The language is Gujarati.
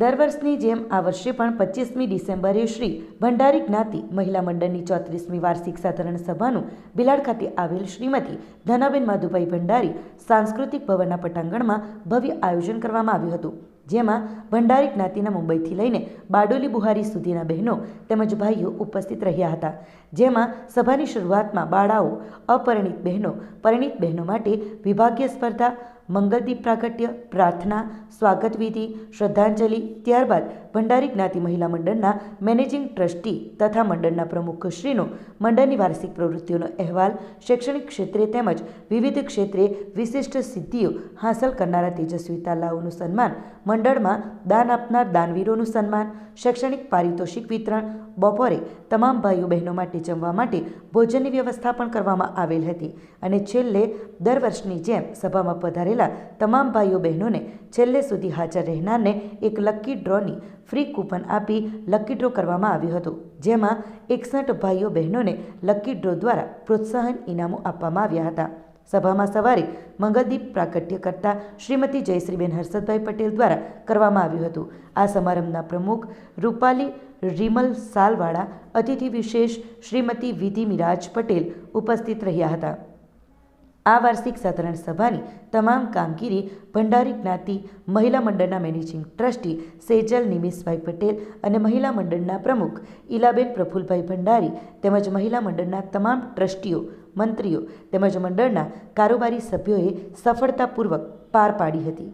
દર વર્ષની જેમ આ વર્ષે પણ પચીસમી ડિસેમ્બરે શ્રી ભંડારી જ્ઞાતિ મહિલા મંડળની ચોત્રીસમી વાર્ષિક સાધારણ સભાનું બિલાડ ખાતે આવેલ શ્રીમતી ધનાબેન માધુભાઈ ભંડારી સાંસ્કૃતિક ભવનના પટાંગણમાં ભવ્ય આયોજન કરવામાં આવ્યું હતું. જેમાં ભંડારી જ્ઞાતિના મુંબઈથી લઈને બારડોલી બુહારી સુધીના બહેનો તેમજ ભાઈઓ ઉપસ્થિત રહ્યા હતા. જેમાં સભાની શરૂઆતમાં બાળાઓ, અપરિણિત બહેનો, પરિણિત બહેનો માટે વિભાગીય સ્પર્ધા મંગલદીપ પ્રાગટ્ય, પ્રાર્થના, સ્વાગત વિધિ, શ્રદ્ધાંજલિ, ત્યારબાદ ભંડારી જ્ઞાતિ મહિલા મંડળના મેનેજિંગ ટ્રસ્ટી તથા મંડળના પ્રમુખશ્રીનો મંડળની વાર્ષિક પ્રવૃત્તિઓનો અહેવાલ, શૈક્ષણિક ક્ષેત્રે તેમજ વિવિધ ક્ષેત્રે વિશિષ્ટ સિદ્ધિઓ હાંસલ કરનારા તેજસ્વી તાલાઓનું સન્માન, મંડળમાં દાન આપનાર દાનવીરોનું સન્માન, શૈક્ષણિક પારિતોષિક વિતરણ, બપોરે તમામ ભાઈઓ બહેનો માટે જમવા માટે ભોજનની વ્યવસ્થા પણ કરવામાં આવેલ હતી અને છેલ્લે દર વર્ષની જેમ સભામાં પધારેલા તમામ ભાઈઓ બહેનોને છેલ્લે સુધી હાજર રહેનારને એક લકી ડ્રોની ફ્રી કૂપન આપી લકી ડ્રો કરવામાં આવ્યું હતું. જેમાં એકસઠ ભાઈઓ બહેનોને લકી ડ્રો દ્વારા પ્રોત્સાહન ઇનામો આપવામાં આવ્યા હતા. સભામાં સવારે મંગલદીપ પ્રાગટ્ય કરતા શ્રીમતી જયશ્રીબેન હર્ષદભાઈ પટેલ દ્વારા કરવામાં આવ્યું હતું. આ સમારંભના પ્રમુખ રૂપાલી રીમલ સાલવાળા, અતિથિ વિશેષ શ્રીમતી વિધિ મિરાજ પટેલ ઉપસ્થિત રહ્યા હતા. આ વાર્ષિક સાધારણ સભાની તમામ કામગીરી ભંડારી જ્ઞાતિ, મહિલા મંડળના મેનેજિંગ ટ્રસ્ટી સેજલ નિમિષભાઈ પટેલ અને મહિલા મંડળના પ્રમુખ ઈલાબેન પ્રફુલભાઈ ભંડારી તેમજ મહિલા મંડળના તમામ ટ્રસ્ટીઓ, મંત્રીઓ તેમજ મંડળના કારોબારી સભ્યોએ સફળતાપૂર્વક પાર પાડી હતી.